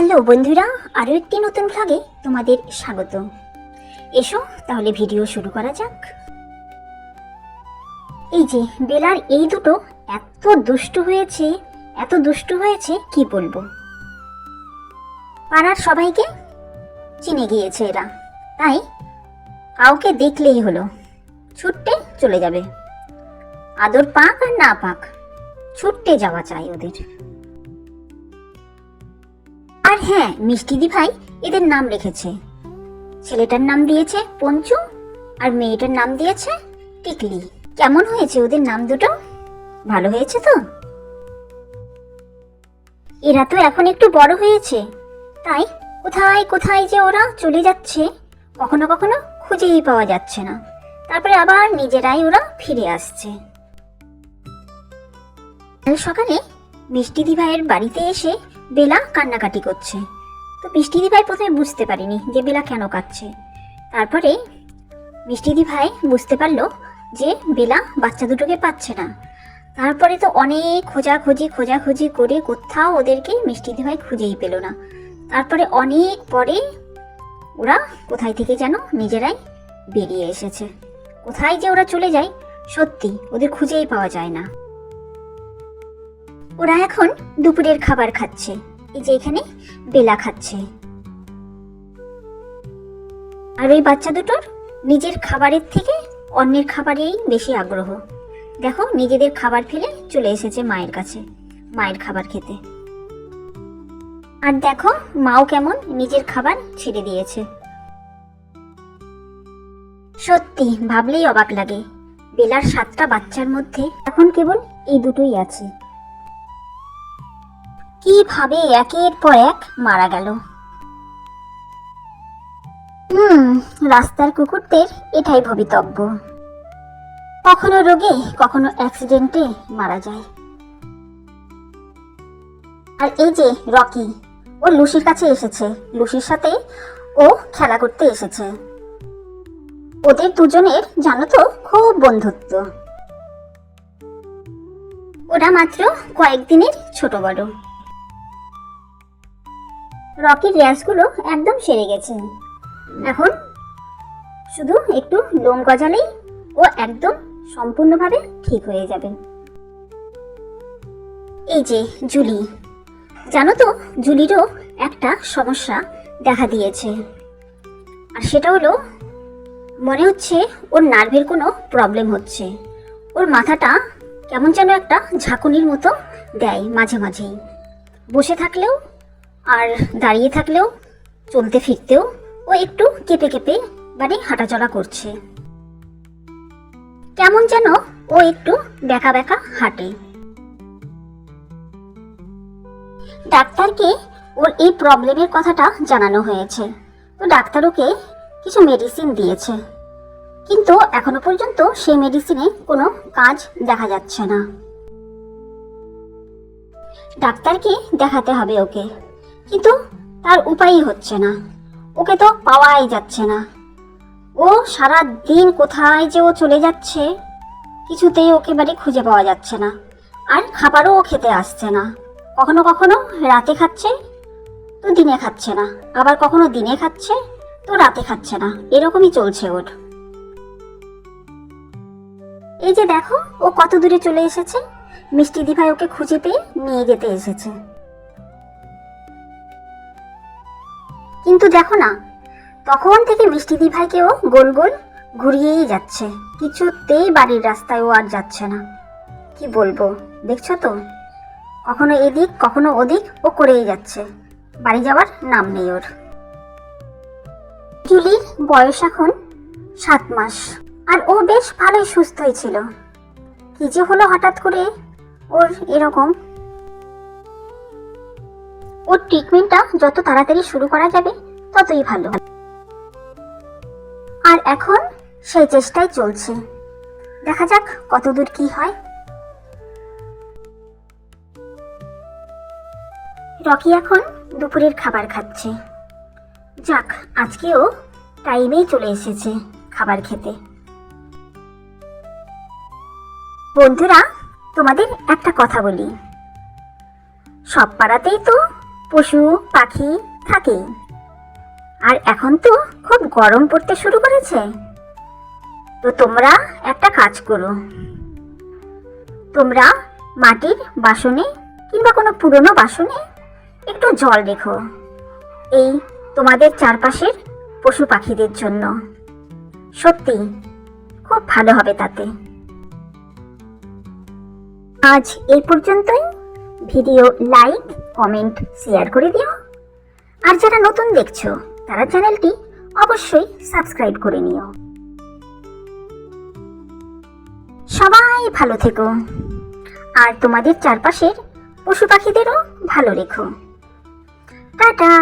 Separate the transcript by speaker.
Speaker 1: Hello বন্ধুরা, আরও একটি নতুন ভ্লগে তোমাদের স্বাগত এসো তাহলে ভিডিও শুরু করা যাক। এই যে, বেলার এই দুটো এত দুষ্টু হয়েছে, এত দুষ্টু হয়েছে, কি বলব? পাড়ার সবাইকে চিনে গিয়েছে এরা। তাই কাউকে দেখলেই হলো, ছুটতে চলে যাবে। আদর পাক আর না পাক, ছুটতে যাওয়া চাই ওদের। আর হ্যাঁ মিষ্টিদি ভাই এদের নাম রেখেছে। ছেলেটার নাম দিয়েছে পঞ্চু আর মেয়েটার নাম দিয়েছে টিকলি। কেমন হয়েছে ওদের নাম দুটো? ভালো হয়েছে তো? এরা তো এখন একটু বড় হয়েছে। তাই কোথায় কোথায় যে ওরা চলে যাচ্ছে, কখনো কখনো খুঁজেই পাওয়া যাচ্ছে না। তারপরে আবার নিজেরাই ওরা ফিরে আসছে। কাল সকালে মিষ্টি দিভাইয়ের বাড়িতে এসে বেলা কান্নাকাটি করছে। তো মিষ্টি দিভাই প্রথমে বুঝতে পারিনি যে বেলা কেন কাঁদছে। তারপরে মিষ্টি দিভাই বুঝতে পারল যে বেলা বাচ্চা দুটোকে পাচ্ছে না। তারপরে তো অনেক খোঁজাখুঁজি খোঁজাখুঁজি করে কোথাও ওদেরকে মিষ্টি দিভাই খুঁজেই পেল না। তারপরে অনেক পরে ওরা কোথায় থেকে যেন নিজেরাই বেরিয়ে এসেছে। কোথায় যে ওরা চলে যায়, সত্যি ওদের খুঁজেই পাওয়া যায় না। ওরা এখন দুপুরের খাবার খাচ্ছে। এই যে এখানে বেলা খাচ্ছে। আর ওই বাচ্চা দুটোর নিজের খাবারের থেকে অন্যের খাবারেই বেশি আগ্রহ। দেখো, নিজেদের খাবার ফেলে চলে এসেছে মায়ের কাছে, মায়ের খাবার খেতে। আর দেখো, মাও কেমন নিজের খাবার ছেড়ে দিয়েছে। সত্যি, ভাবলেই অবাক লাগে। বেলার সাতটা বাচ্চার মধ্যে এখন কেবল এই দুটোই আছে। কীভাবে একের পর এক মারা গেল? হুম, রাস্তার কুকুরদের এটাই ভবিতব্য। কখনো রোগে, কখনো অ্যাক্সিডেন্টে মারা যায়। আর এই যে রকি, ও লুসির কাছে এসেছে। লুসির সাথে ও খেলা করতে এসেছে। ওদের দুজনের, জানো তো, খুব বন্ধুত্ব। ওরা মাত্র কয়েকদিনের ছোট বড়। রকির র্যাশগুলো একদম সেরে গেছে। এখন শুধু একটু লোম গজালেই ও একদম সম্পূর্ণভাবে ঠিক হয়ে যাবে। এই যে জুলি, জানো তো জুলিরও একটা সমস্যা দেখা দিয়েছে। আর সেটা হলো, মনে হচ্ছে ওর নার্ভের কোনো প্রবলেম হচ্ছে। ওর মাথাটা কেমন যেন একটা ঝাঁকুনির মতো দেয় মাঝে মাঝেই। বসে থাকলেও আর দাঁড়িয়ে থাকলেও, চলতে ফিরতেও ও একটু কেঁপে কেঁপে মানে হাঁটাচলা করছে। কেমন যেন ও একটু বেঁকা বেঁকা হাঁটে। ডাক্তারকে ওর এই প্রবলেমের কথাটা জানানো হয়েছে। তো ডাক্তার ওকে কিছু মেডিসিন দিয়েছে। কিন্তু এখনও পর্যন্ত সেই মেডিসিনে কোনো কাজ দেখা যাচ্ছে না। ডাক্তারকে দেখাতে হবে ওকে। কিন্তু তার উপায়ই হচ্ছে না। ওকে তো পাওয়াই যাচ্ছে না। ও সারা দিন কোথায় যে ও চলে যাচ্ছে, কিছুতেই ওকে বাড়ি খুঁজে পাওয়া যাচ্ছে না। আর খাবারও ও খেতে আসছে না। কখনো কখনো রাতে খাচ্ছে, তো দিনে খাচ্ছে না। আবার কখনো দিনে খাচ্ছে, তো রাতে খাচ্ছে না। এরকমই চলছে ওর। এই যে দেখো, ও কত দূরে চলে এসেছে। মিষ্টি দিভাই ওকে খুঁজে পেয়ে নিয়ে যেতে এসেছে। কিন্তু দেখো না, তখন থেকে মিষ্টি দিভাইকেও গোল গোল ঘুরিয়েই যাচ্ছে। কিছুতেই বাড়ির রাস্তায় ও আর যাচ্ছে না। কি বলব, দেখছ তো? কখনো এদিক, কখনো ওদিক, ও করেই যাচ্ছে। বাড়ি যাওয়ার নাম নেই ওর। জুলির বয়স এখন সাত মাস, আর ও বেশ ভালোই সুস্থই ছিল। কি যে হলো হঠাৎ করে ওর এরকম ওর ট্রিটমেন্টটা যত তাড়াতাড়ি শুরু করা যাবে, ততই ভালো আর এখন সেই চেষ্টাই চলছে। দেখা যাক কতদূর কি হয়। রকি এখন দুপুরের খাবার খাচ্ছে। যাক, আজকেও টাইমেই চলে এসেছে খাবার খেতে। বন্ধুরা, তোমাদের একটা কথা বলি। সব পাড়াতেই তো পশু, পাখি থাকেই। আর এখন তো খুব গরম পড়তে শুরু করেছে। তো তোমরা একটা কাজ করো। তোমরা মাটির বাসনে কিংবা কোনো পুরনো বাসনে একটু জল রেখো। এই তোমাদের চারপাশের পশু পাখিদের জন্য। সত্যি, খুব ভালো হবে তাতে। আজ এই পর্যন্তই। ভিডিও লাইক, কমেন্ট, শেয়ার করে দিও। আর যারা নতুন দেখছ, তারা চ্যানেলটি অবশ্যই সাবস্ক্রাইব করে নিও। সবাই ভালো থেকো। আর তোমাদের চারপাশের পশু পাখিদেরও ভালো রেখো। টাটা।